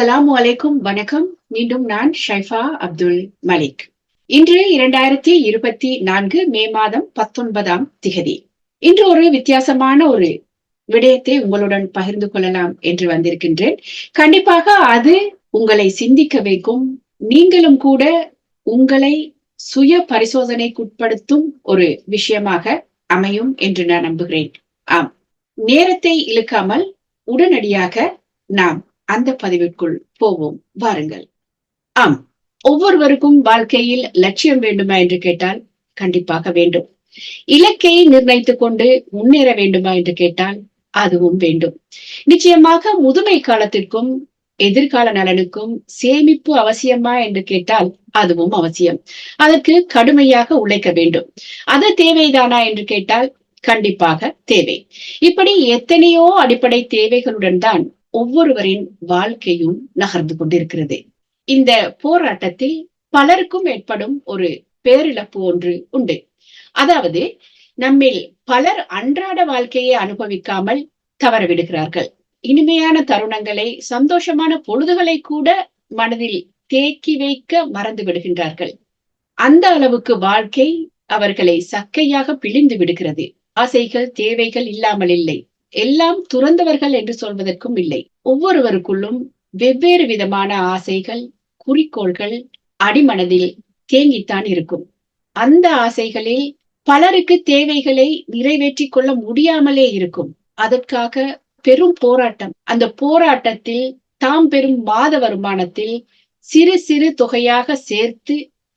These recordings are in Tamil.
அஸ்ஸலாமு அலைக்கும் வணக்கம். மீண்டும் நான் ஷைஃபா அப்துல் மலிக். இன்று இரண்டாயிரத்தி இருபத்தி நான்கு மே மாதம் பத்தொன்பதாம் திகதி. இன்று ஒரு வித்தியாசமான ஒரு விடயத்தை உங்களுடன் பகிர்ந்து கொள்ளலாம் என்று வந்திருக்கின்றேன். கண்டிப்பாக அது உங்களை சிந்திக்க வைக்கும் நீங்களும் கூட உங்களை சுய பரிசோதனைக்குட்படுத்தும் ஒரு விஷயமாக அமையும் என்று நான் நம்புகிறேன். ஆம். நேரத்தை இழுக்காமல் உடனடியாக நாம் அந்த பதிவிற்குள் போவோம். வாருங்கள். ஆம். ஒவ்வொருவருக்கும் வாழ்க்கையில் லட்சியம் வேண்டுமா என்று கேட்டால் கண்டிப்பாக வேண்டும். இலக்கை நிர்ணயித்துக் கொண்டு முன்னேற வேண்டுமா என்று கேட்டால் அதுவும் வேண்டும். நிச்சயமாக முதுமை காலத்திற்கும் எதிர்கால நலனுக்கும் சேமிப்பு அவசியமா என்று கேட்டால் அதுவும் அவசியம். அதற்கு கடுமையாக உழைக்க வேண்டும். அது தேவைதானா என்று கேட்டால் கண்டிப்பாக தேவை. இப்படி எத்தனையோ அடிப்படை தேவைகளுடன் தான் ஒவ்வொருவரின் வாழ்க்கையும் நகர்ந்து கொண்டிருக்கிறது. இந்த போராட்டத்தில் பலருக்கும் ஏற்படும் ஒரு பேரிழப்பு ஒன்று உண்டு. அதாவது நம்மில் பலர் அன்றாட வாழ்க்கையை அனுபவிக்காமல் தவறவிடுகிறார்கள். இனிமையான தருணங்களை சந்தோஷமான பொழுதுகளை கூட மனதில் தேக்கி வைக்க மறந்து விடுகின்றார்கள். அந்த அளவுக்கு வாழ்க்கை அவர்களை சக்கையாக பிழிந்து விடுகிறது. ஆசைகள் தேவைகள் இல்லாமல் இல்லை. எல்லாம் துறந்தவர்கள் என்று சொல்வதற்கும் இல்லை. ஒவ்வொருவருக்குள்ளும் வெவ்வேறு விதமான ஆசைகள் குறிக்கோள்கள் அடிமனதில் தேங்கித்தான் இருக்கும். அந்த ஆசைகளில் பலருக்கு தேவைகளை நிறைவேற்றி கொள்ள முடியாமலே இருக்கும். அதற்காக பெரும் போராட்டம். அந்த போராட்டத்தில் தாம் பெறும் மாத வருமானத்தில் சிறு சிறு தொகையாக சேர்த்து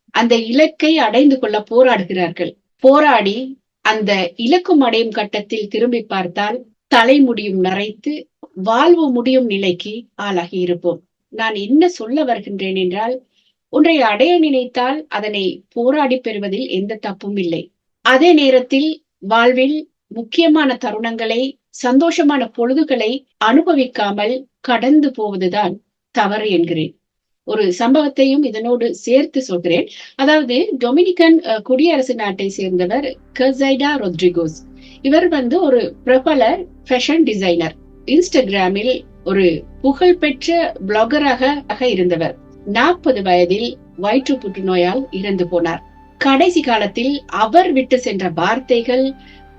அந்த இலக்கை அடைந்து கொள்ள போராடுகிறார்கள். போராடி அந்த இலக்கும் அடையும் கட்டத்தில் திரும்பி பார்த்தால் தலைமுடியும் நரைத்து வாழ்வு முடியும் நிலைக்கு ஆளாகி இருப்போம். நான் என்ன சொல்ல வருகின்றேன் என்றால் ஒன்றை அடைய நினைத்தால் அதனை போராடி பெறுவதில் எந்த தப்பும் இல்லை. அதே நேரத்தில் வாழ்வில் முக்கியமான தருணங்களை சந்தோஷமான பொழுதுகளை அனுபவிக்காமல் கடந்து போவதுதான் தவறு என்கிறேன். ஒரு சம்பவத்தையும் இதனோடு சேர்த்து சொல்கிறேன். அதாவது டொமினிகன் குடியரசு நாட்டை சேர்ந்தவர் கசைடா ரொட்ரிகோஸ். இவர் வந்து ஒரு பிரபல ஃபேஷன் டிசைனர் இன்ஸ்டாகிராமில் ஒரு புகழ்பெற்ற பிளாகராக இருந்தவர். நாற்பது வயதில் வயிற்று புற்றுநோயால் இறந்து போனார். கடைசி காலத்தில் அவர் விட்டு சென்ற வார்த்தைகள்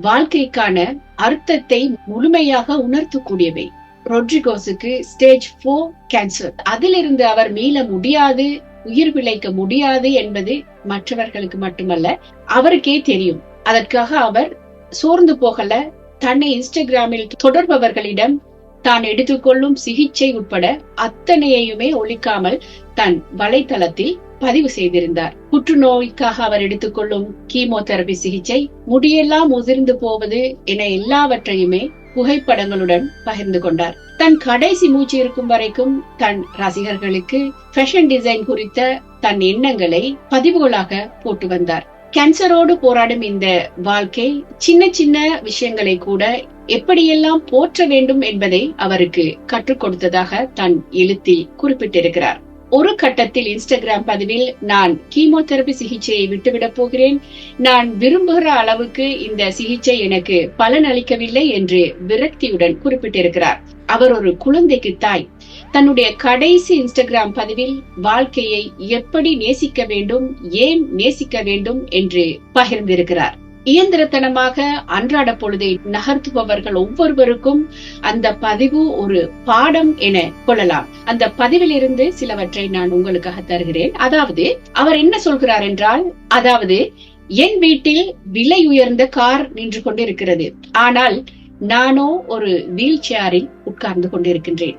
வாழ்க்கைக்கான அர்த்தத்தை முழுமையாக உணர்த்தக்கூடியவை. ரொட்ரிகோஸுக்கு ஸ்டேஜ் போர் கேன்சர் அதிலிருந்து அவர் மீள முடியாது உயிர் பிழைக்க முடியாது என்பது மற்றவர்களுக்கு மட்டுமல்ல அவருக்கே தெரியும். அதற்காக அவர் சோர்ந்து போகல. தன்னை இன்ஸ்டாகிராமில் தொடர்பவர்களிடம் தான் எடுத்துக்கொள்ளும் சிகிச்சை உட்பட அத்தனையுமே ஒழிக்காமல் தன் வலைத்தளத்தில் பதிவு செய்திருந்தார். புற்றுநோய்க்காக அவர் எடுத்துக்கொள்ளும் கீமோதெரபி சிகிச்சை முடியெல்லாம் உதிர்ந்து போவது என எல்லாவற்றையுமே புகைப்படங்களுடன் பகிர்ந்து கொண்டார். தன் கடைசி மூச்சு இருக்கும் வரைக்கும் தன் ரசிகர்களுக்கு ஃபேஷன் டிசைன் குறித்த தன் எண்ணங்களை பதிவுகளாக போட்டு வந்தார். கேன்சரோடு போராடும் இந்த வாழ்க்கை சின்ன சின்ன விஷயங்களை கூட எப்படியெல்லாம் போற்ற வேண்டும் என்பதை அவருக்கு கற்றுக் கொடுத்ததாக தன் எழுத்தில் குறிப்பிட்டிருக்கிறார். ஒரு கட்டத்தில் இன்ஸ்டாகிராம் பதிவில் நான் கீமோதெரபி சிகிச்சையை விட்டுவிடப் போகிறேன். நான் விரும்புகிற அளவுக்கு இந்த சிகிச்சை எனக்கு பலன் அளிக்கவில்லை என்று விரக்தியுடன் குறிப்பிட்டிருக்கிறார். அவர் ஒரு குழந்தைக்கு தாய். தன்னுடைய கடைசி இன்ஸ்டாகிராம் பதிவில் வாழ்க்கையை எப்படி நேசிக்க வேண்டும் ஏன் நேசிக்க வேண்டும் என்று பகிர்ந்திருக்கிறார். இயந்திரத்தனமாக அன்றாட பொழுதை நகர்த்துபவர்கள் ஒவ்வொருவருக்கும் அந்த பதிவு ஒரு பாடம் என கொள்ளலாம். அந்த பதிவிலிருந்து சிலவற்றை நான் உங்களுக்காக தருகிறேன். அதாவது அவர் என்ன சொல்கிறார் என்றால் அதாவது என் வீட்டில் விலை உயர்ந்த கார் நின்று கொண்டிருக்கிறது. ஆனால் நானோ ஒரு வீல் சேரில் உட்கார்ந்து கொண்டிருக்கின்றேன்.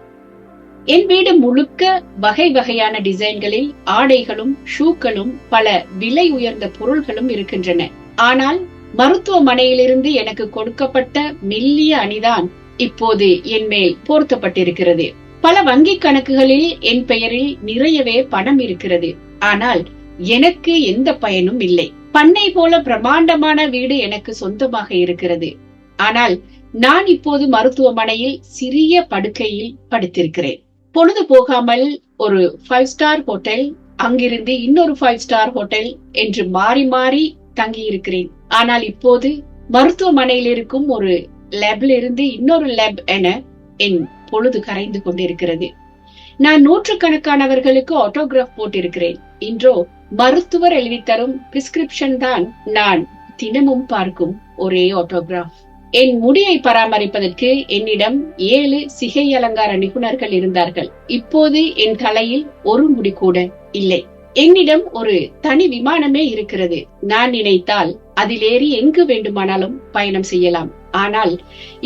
என் வீடு முழுக்க வகை வகையான டிசைன்களில் ஆடைகளும் ஷூக்களும் பல விலை உயர்ந்த பொருள்களும் இருக்கின்றன. ஆனால் மருத்துவமனையிலிருந்து எனக்கு கொடுக்கப்பட்ட மெல்லிய அணிதான் இப்போது என் மேல் போர்த்தப்பட்டிருக்கிறது. பல வங்கி கணக்குகளில் என் பெயரில் நிறையவே பணம் இருக்கிறது. ஆனால் எனக்கு எந்த பயனும் இல்லை. பண்ணை போல பிரமாண்டமான வீடு எனக்கு சொந்தமாக இருக்கிறது. ஆனால் நான் இப்போது மருத்துவமனையில் சிறிய படுக்கையில் படுத்திருக்கிறேன். பொழுது போகாமல் ஒரு ஃபைவ் ஸ்டார் ஹோட்டல் அங்கிருந்து இன்னொரு ஃபைவ் ஸ்டார் ஹோட்டல் என்று மாறி மாறி தங்கி இருக்கிறேன் ஆனால் இப்போது மருத்துவமனையில் இருக்கும் ஒரு லேப்ல இருந்து இன்னொரு லேப் என என் பொழுது கரைந்து கொண்டிருக்கிறது. நான் நூற்றுக்கணக்கானவர்களுக்கு ஆட்டோகிராஃப் போட்டிருக்கிறேன். இன்றோ மருத்துவர் எழுதித்தரும் பிரிஸ்கிரிப்ஷன் தான் நான் தினமும் பார்க்கும் ஒரே ஆட்டோகிராஃப் என் முடியை பராமரிப்பதற்கு என்னிடம் ஏழு சிகை அலங்கார நிபுணர்கள் இருந்தார்கள். இப்போது என் தலையில் ஒரு முடி கூட இல்லை. என்னிடம் ஒரு தனி விமானமே இருக்கிறது. நான் நினைத்தால் அதில் ஏறி எங்கு வேண்டுமானாலும் பயணம் செய்யலாம். ஆனால்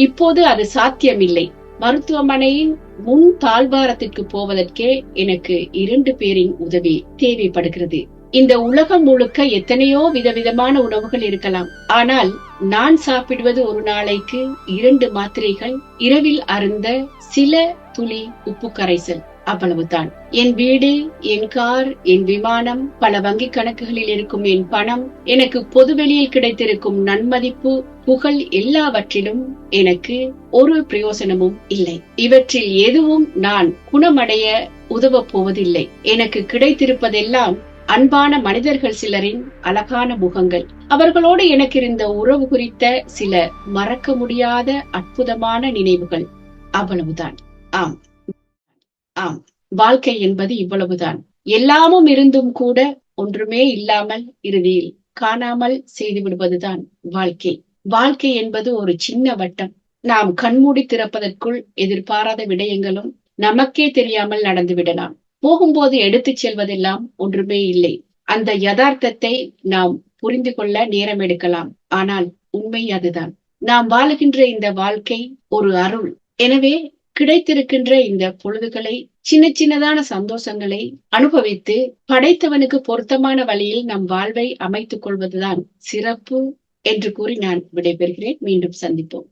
இப்போது அது சாத்தியமில்லை. மருத்துவமனையின் முன் தாழ்வாரத்திற்கு போவதற்கே எனக்கு இரண்டு பேரின் உதவி தேவைப்படுகிறது. இந்த உலகம் முழுக்க எத்தனையோ விதவிதமான உணவுகள் இருக்கலாம். ஆனால் நான் சாப்பிடுவது ஒரு நாளைக்கு இரண்டு மாத்திரைகள் இரவில் அருந்த சில துளி உப்பு கரைசல். அவ்வளவுதான் என் வீடு என் கார் என் விமானம் பல வங்கி கணக்குகளில் இருக்கும் என் பணம் எனக்கு பொதுவெளியில் கிடைத்திருக்கும் நன்மதிப்பு புகழ் எல்லாவற்றிலும் எனக்கு ஒரு பிரயோசனமும் இல்லை. இவற்றில் எதுவும் நான் குணமடைய உதவப் போவதில்லை. எனக்கு கிடைத்திருப்பதெல்லாம் அன்பான மனிதர்கள் சிலரின் அழகான முகங்கள். அவர்களோடு எனக்கு இருந்த உறவு குறித்த சில மறக்க முடியாத அற்புதமான நினைவுகள். அவ்வளவுதான் ஆம். ஆம் வாழ்க்கை என்பது இவ்வளவுதான். எல்லாமும் இருந்தும் கூட ஒன்றுமே இல்லாமல் இறுதியில் காணாமல் செய்து விடுவதுதான் வாழ்க்கை. வாழ்க்கை என்பது ஒரு சின்ன வட்டம். நாம் கண்மூடி திறப்பதற்குள் எதிர்பாராத விடயங்களும் நமக்கே தெரியாமல் நடந்து விடலாம். போகும்போது எடுத்துச் செல்வதெல்லாம் ஒன்றுமே இல்லை. அந்த யதார்த்தத்தை நாம் புரிந்து கொள்ள நேரம் எடுக்கலாம். ஆனால் உண்மை அதுதான். நாம் வாழுகின்ற இந்த வாழ்க்கை ஒரு அருள். எனவே கிடைத்திருக்கின்ற இந்த பொழுதுகளை சின்ன சின்னதான சந்தோஷங்களை அனுபவித்து படைத்தவனுக்கு பொருத்தமான வழியில் நம் வாழ்வை அமைத்துக் கொள்வதுதான் சிறப்பு என்று கூறி நான் விடைபெறுகிறேன். மீண்டும் சந்திப்போம்.